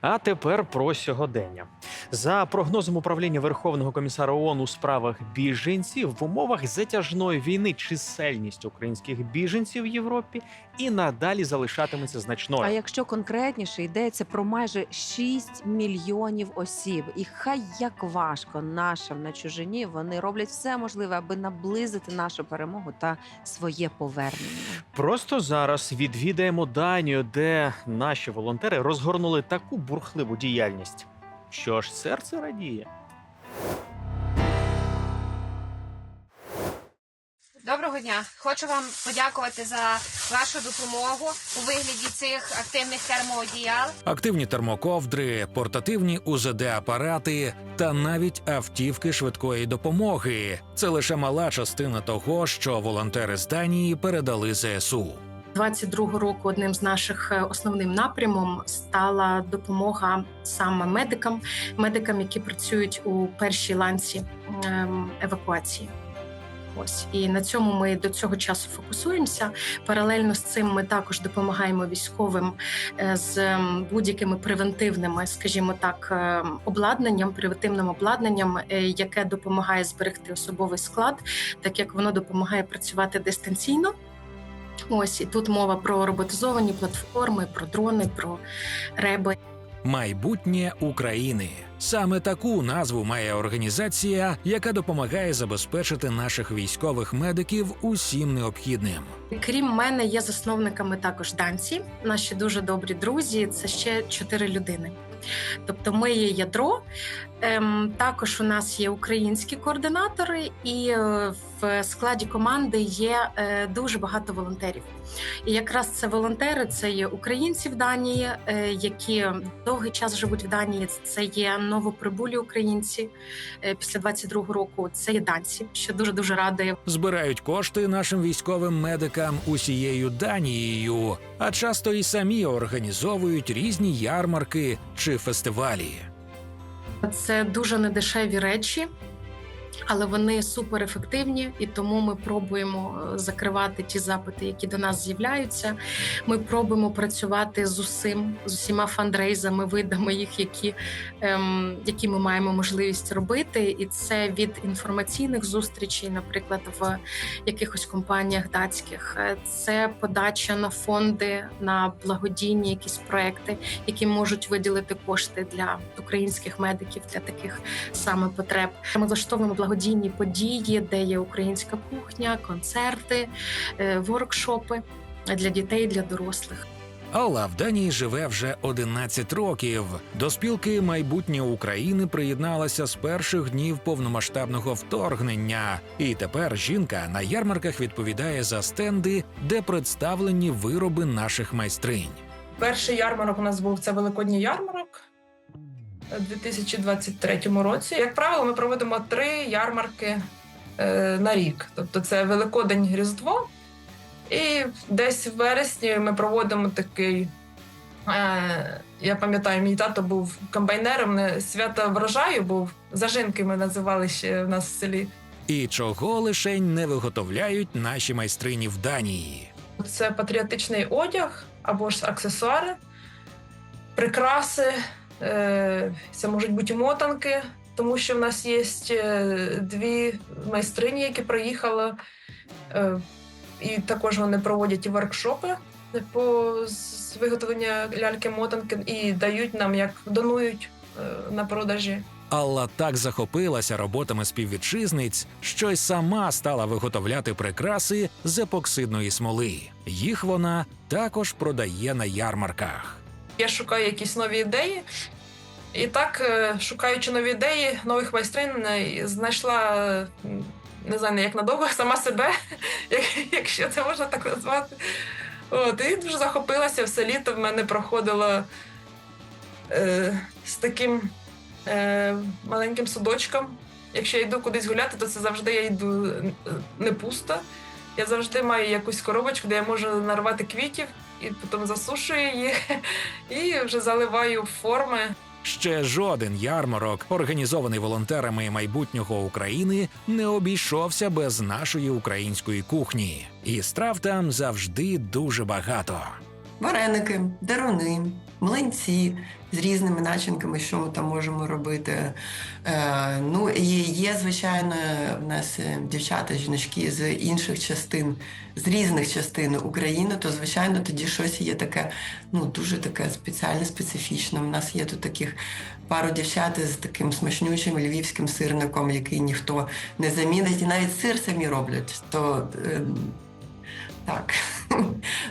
А тепер про сьогодення. За прогнозом управління Верховного комісара ООН у справах біженців в умовах затяжної війни чисельність українських біженців в Європі і надалі залишатиметься значною. А якщо конкретніше йдеться про майже 6 мільйонів осіб, і хай як важко нашим на чужині, вони роблять все можливе, аби наблизити нашу перемогу та своє повернення. Просто зараз відвідаємо Данію, де наші волонтери розгорнули таку бурхливу діяльність. Що ж серце радіє? Доброго дня. Хочу вам подякувати за вашу допомогу у вигляді цих активних термоодіял. Активні термоковдри, портативні УЗД-апарати та навіть автівки швидкої допомоги. Це лише мала частина того, що волонтери з Данії передали ЗСУ. 22 року одним з наших е, основним напрямом стала допомога саме медикам, медикам, які працюють у першій ланці ем, евакуації. Ось і на цьому ми до цього часу фокусуємося. Паралельно з цим ми також допомагаємо військовим е, з ем, будь-якими превентивними, скажімо так, ем, обладнанням, превентивним обладнанням, е, яке допомагає зберегти особовий склад, так як воно допомагає працювати дистанційно. Ось і тут мова про роботизовані платформи, про дрони, про реби. Майбутнє України саме таку назву має організація, яка допомагає забезпечити наших військових медиків усім необхідним. Крім мене, є засновниками також данці. Наші дуже добрі друзі. Це ще чотири людини. Тобто, ми є ядро. Ем, також у нас є українські координатори, і е, в складі команди є е, дуже багато волонтерів. І якраз це волонтери, це є українці в Данії, е, які довгий час живуть в Данії. Це є новоприбулі українці після 22-го року. Це є данці, що дуже дуже радує. Збирають кошти нашим військовим медикам усією Данією, а часто і самі організовують різні ярмарки чи фестивалі. Це дуже недешеві речі, але вони суперефективні, і тому ми пробуємо е, закривати ті запити, які до нас з'являються. Ми пробуємо працювати з усім, з усіма фандрейзами, видами їх, які, ем, які ми маємо можливість робити. І це від інформаційних зустрічей, наприклад, в якихось компаніях датських, Е, це подача на фонди, на благодійні якісь проекти, які можуть виділити кошти для українських медиків для таких саме потреб. Ми влаштовуємо благодійні події, де є українська кухня, концерти, е, воркшопи для дітей, для дорослих. Алла в Данії живе вже 11 років. До спілки майбутнє України приєдналася з перших днів повномасштабного вторгнення. І тепер жінка на ярмарках відповідає за стенди, де представлені вироби наших майстринь. Перший ярмарок у нас був це Великодній ярмарок у 2023 році. Як правило, ми проводимо три ярмарки е, на рік. Тобто це Великодень Різдво. І десь в вересні ми проводимо такий. Е, я пам'ятаю, мій тато був комбайнером, не свято врожаю був. Зажинки ми називали ще в нас в селі. І чого лишень не виготовляють наші майстрині в Данії. Це патріотичний одяг або ж аксесуари, прикраси, це можуть бути мотанки, тому що в нас є е, дві майстрині, які приїхали, е, і також вони проводять воркшопи по з виготовлення ляльки-мотанки і дають нам як донують е, на продажі. Алла так захопилася роботами співвітчизниць, що й сама стала виготовляти прикраси з епоксидної смоли. Їх вона також продає на ярмарках. Я шукаю якісь нові ідеї. І так, е, шукаючи нові ідеї, нових майстрин, е, знайшла е, не знаю, як надовго сама себе, якщо це можна так назвати. От, і дуже захопилася все літо. В мене проходило е, з таким е, маленьким судочком. Якщо я йду кудись гуляти, то це завжди я йду не пусто. Я завжди маю якусь коробочку, де я можу нарвати квітів, і потім засушую їх і вже заливаю в форми. Ще жоден ярмарок, організований волонтерами майбутнього України, не обійшовся без нашої української кухні. І страв там завжди дуже багато. вареники, деруни, млинці з різними начинками, що ми там можемо робити. Е, ну і є, звичайно, в нас е, дівчата, жіночки з інших частин, з різних частин України, то звичайно тоді щось є таке, ну дуже таке спеціальне, специфічне. У нас є тут таких пару дівчат з таким смачнючим львівським сирником, який ніхто не замінить, і навіть сир самі роблять. То е, так.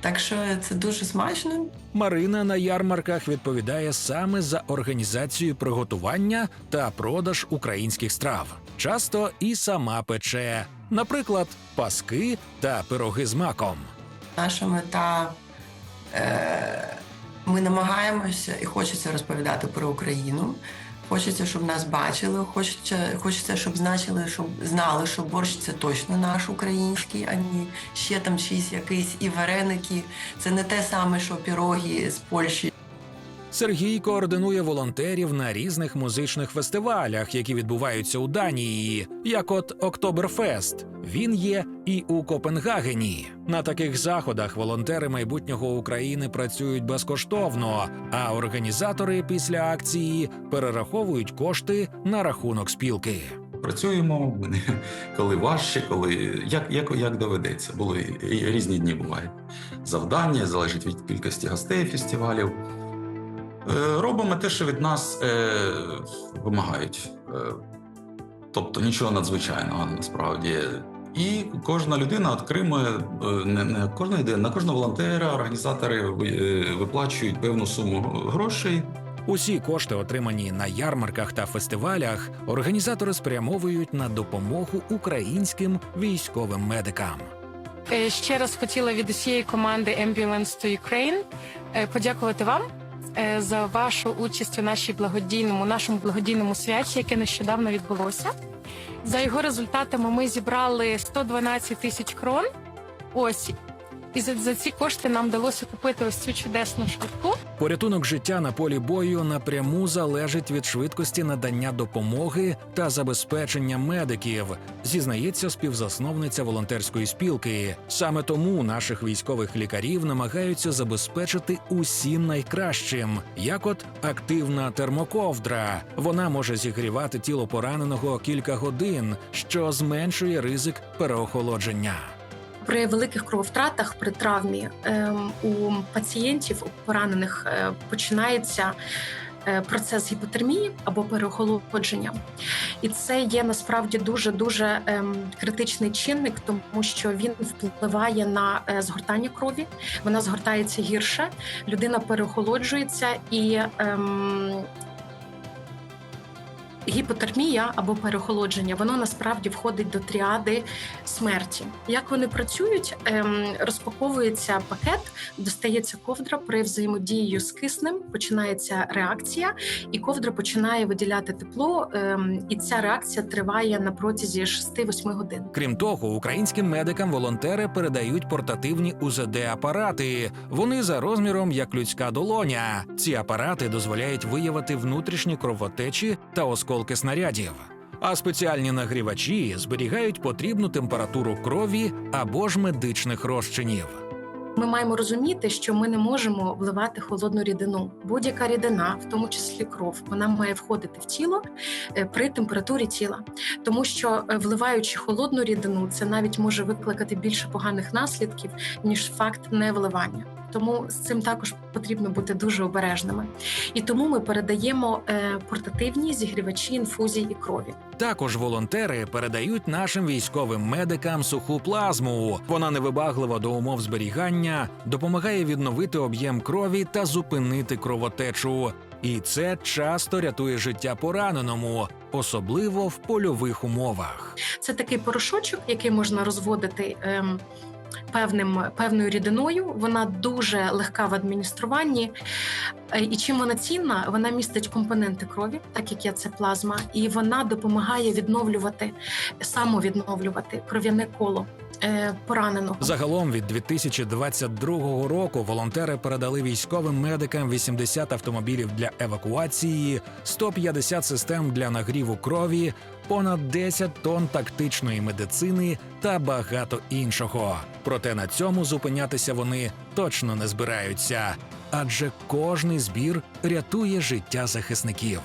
так що це дуже смачно. Марина на ярмарках відповідає саме за організацію приготування та продаж українських страв. Часто і сама пече, наприклад, паски та пироги з маком. Наша мета е, ми намагаємося і хочеться розповідати про Україну. Хочеться, щоб нас бачили, хочеться, хочеться, щоб значили, щоб знали, що борщ це точно наш український, а не ще там щось якийсь і вареники. Це не те саме, що піроги з Польщі Сергій координує волонтерів на різних музичних фестивалях, які відбуваються у Данії, як от Октоберфест. Він є і у Копенгагені. На таких заходах волонтери майбутнього України працюють безкоштовно, а організатори після акції перераховують кошти на рахунок спілки. Працюємо коли важче, коли як, як, як доведеться. Були різні дні бувають. Завдання залежить від кількості гостей фестивалів. Е, Робимо те, що від нас е, вимагають. Е, тобто нічого надзвичайного насправді. І кожна людина отримує не, не кожна людина, на кожного волонтера, організатори виплачують певну суму грошей. Усі кошти, отримані на ярмарках та фестивалях, організатори спрямовують на допомогу українським військовим медикам. Ще раз хотіла від усієї команди Ambulance to Ukraine подякувати вам за вашу участь у нашій благодійному нашому благодійному святі, яке нещодавно відбулося. За його результатами ми зібрали 112 тисяч крон. Ось і за, за ці кошти нам вдалося купити ось цю чудесну швидку. Порятунок життя на полі бою напряму залежить від швидкості надання допомоги та забезпечення медиків, зізнається співзасновниця волонтерської спілки. Саме тому наших військових лікарів намагаються забезпечити усім найкращим, як от активна термоковдра. Вона може зігрівати тіло пораненого кілька годин, що зменшує ризик переохолодження. При великих крововтратах, при травмі ем, у пацієнтів у поранених е, починається е, процес гіпотермії або переохолодження. І це є насправді дуже дуже ем, критичний чинник, тому що він впливає на е, згортання крові. Вона згортається гірше, людина переохолоджується і. Ем, Гіпотермія або переохолодження, воно насправді входить до тріади смерті. Як вони працюють? Ем, розпаковується пакет, достається ковдра при взаємодії з киснем, починається реакція, і ковдра починає виділяти тепло. Ем, і ця реакція триває на протязі 6-8 годин. Крім того, українським медикам волонтери передають портативні УЗД-апарати. Вони за розміром як людська долоня. Ці апарати дозволяють виявити внутрішні кровотечі та осколки снарядів. А спеціальні нагрівачі зберігають потрібну температуру крові або ж медичних розчинів. Ми маємо розуміти, що ми не можемо вливати холодну рідину. Будь-яка рідина, в тому числі кров, вона має входити в тіло е, при температурі тіла, тому що е, вливаючи холодну рідину, це навіть може викликати більше поганих наслідків ніж факт невливання. Тому з цим також потрібно бути дуже обережними. І тому ми передаємо е, портативні зігрівачі інфузій і крові. Також волонтери передають нашим військовим медикам суху плазму. Вона невибаглива до умов зберігання, допомагає відновити об'єм крові та зупинити кровотечу. І це часто рятує життя пораненому, особливо в польових умовах. Це такий порошочок, який можна розводити. Ем, Певним певною рідиною вона дуже легка в адмініструванні. Е, І чим вона цінна? Вона містить компоненти крові, так як є це плазма, і вона допомагає відновлювати самовідновлювати кров'яне коло е, пораненого. Загалом від 2022 року волонтери передали військовим медикам 80 автомобілів для евакуації, 150 систем для нагріву крові, понад 10 тонн тактичної медицини та багато іншого. Проте на цьому зупинятися вони точно не збираються, адже кожний збір рятує життя захисників.